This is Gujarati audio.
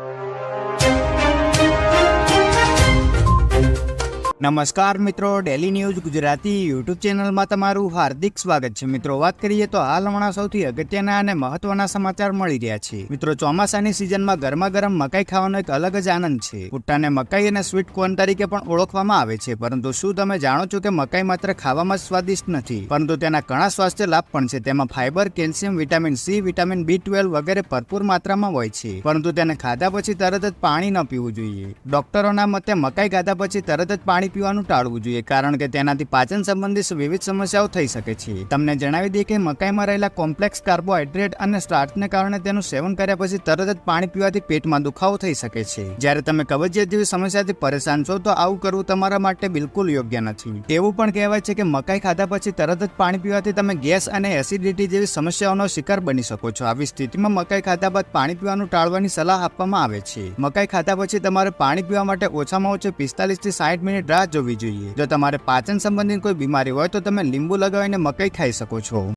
you. નમસ્કાર મિત્રો ડેલી ન્યૂઝ ગુજરાતી યુટ્યુબ ચેનલમાં તમારું હાર્દિક સ્વાગત છે. મિત્રો, વાત કરીએ તો હાલ હમણાં સૌથી અગત્યના અને મહત્વના સમાચાર મળી રહ્યા છે. મિત્રો, ચોમાસાની સિઝનમાં ગરમા ગરમ મકાઈ ખાવાનો એક અલગ જ આનંદ છે. ભુટ્ટાને મકાઈ અને સ્વીટ કોર્ન તરીકે પણ ઓળખવામાં આવે છે. પરંતુ શું તમે જાણો છો કે મકાઈ માત્ર ખાવામાં સ્વાદિષ્ટ નથી? પરંતુ તેના ઘણા સ્વાસ્થ્ય લાભ પણ છે. તેમાં fibre calcium vitamin C vitamin B twelve વગેરે ભરપૂર માત્રામાં હોય છે. પરંતુ તેને ખાધા પછી તરત જ પાણી ન પીવું જોઈએ. ડોક્ટરોના મતે મકાઈ ખાધા પછી તરત જ પાણી પીવાનું ટાળવું જોઈએ, કારણ કે તેનાથી પાચન સંબંધિત વિવિધ સમસ્યાઓ થઈ શકે છે. તમને જણાવી દઈએ કે મકાઈમાં રહેલા કોમ્પ્લેક્સ કાર્બોહાઈડ્રેટ અને સ્ટાર્ચને કારણે તેનું સેવન કર્યા પછી તરત જ પાણી પીવાથી પેટમાં દુખાવો થઈ શકે છે. જ્યારે તમે કબજિયાત જેવી સમસ્યાથી પરેશાન છો, તો આવું કરવું તમારા માટે બિલકુલ યોગ્ય નથી. એવું પણ કહેવાય છે કે મકાઈ ખાધા પછી તરત જ પાણી પીવાથી તમે ગેસ અને એસિડિટી જેવી સમસ્યાઓનો શિકાર બની શકો છો. આવી સ્થિતિમાં મકાઈ ખાધા બાદ પાણી પીવાનું ટાળવાની સલાહ આપવામાં આવે છે. મકાઈ ખાધા પછી તમારે પાણી પીવા માટે ઓછામાં ઓછું પિસ્તાલીસથી સાઠ મિનિટ રાહ જોવી જોઈએ. જો તમારે પાચન સંબંધિત કોઈ બીમારી હોય તો તમે લીંબુ લગાવીને મકાઈ ખાઈ શકો છો.